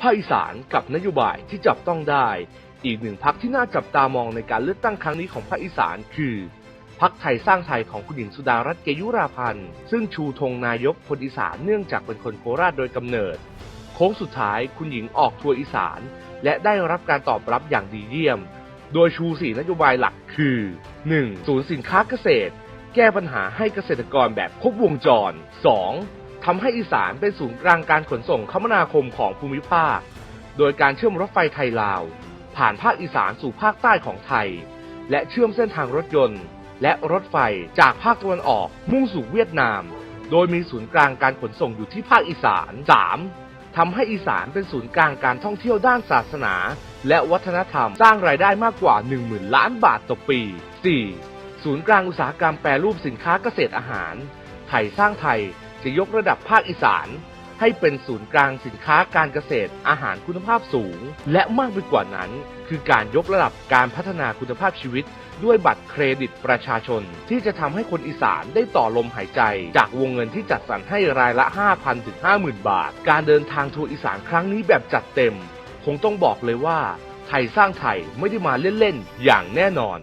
ภาคอีสานกับนโยบายที่จับต้องได้ อีกหนึ่งพักที่น่าจับตามองในการเลือกตั้งครั้งนี้ของภาคอีสานคือพักไทยสร้างไทยของคุณหญิงสุดารัตน์เกยุราพันธ์ ซึ่งชูธงนายกคนอีสานเนื่องจากเป็นคนโคราชโดยกำเนิด โค้งสุดท้ายคุณหญิงออกทัวร์อีสาน และได้รับการตอบรับอย่างดีเยี่ยม โดยชู4นโยบายหลักคือ 1. ศูนย์สินค้าเกษตร แก้ปัญหาให้เกษตรกรแบบครบวงจร 2. ทำให้อีสานเป็นศูนย์กลางการขนส่งคมนาคมของภูมิภาค โดยการเชื่อมรถไฟไทยลาว ผ่านภาคอีสานสู่ภาคใต้ของไทย และเชื่อมเส้นทางรถยนต์ และรถไฟจากภาคตะวันออกมุ่งสู่เวียดนาม โดยมีศูนย์กลางการขนส่งอยู่ที่ภาคอีสาน 3. ทำให้อีสานเป็นศูนย์กลางการท่องเที่ยวด้านศาสนา และวัฒนธรรมสร้างรายได้มากกว่า 10,000 ล้านบาทต่อปี 4. ศูนย์กลางอุตสาหกรรมแปรรูปสินค้าเกษตรอาหาร ไทยสร้างไทย จะยกระดับภาคอีสาน ให้เป็นศูนย์กลางสินค้าการเกษตรอาหารคุณภาพสูง และมากไปกว่านั้น คือการยกระดับการพัฒนาคุณภาพชีวิต ด้วยบัตรเครดิตประชาชน ที่จะทำให้คนอีสานได้ต่อลมหายใจ จากวงเงินที่จัดสรรให้รายละ 5,000ถึง50,000 บาท การเดินทางทัวร์อีสานครั้งนี้แบบจัดเต็ม คงต้องบอกเลยว่าไทยสร้างไทยไม่ได้มาเล่นๆอย่างแน่นอน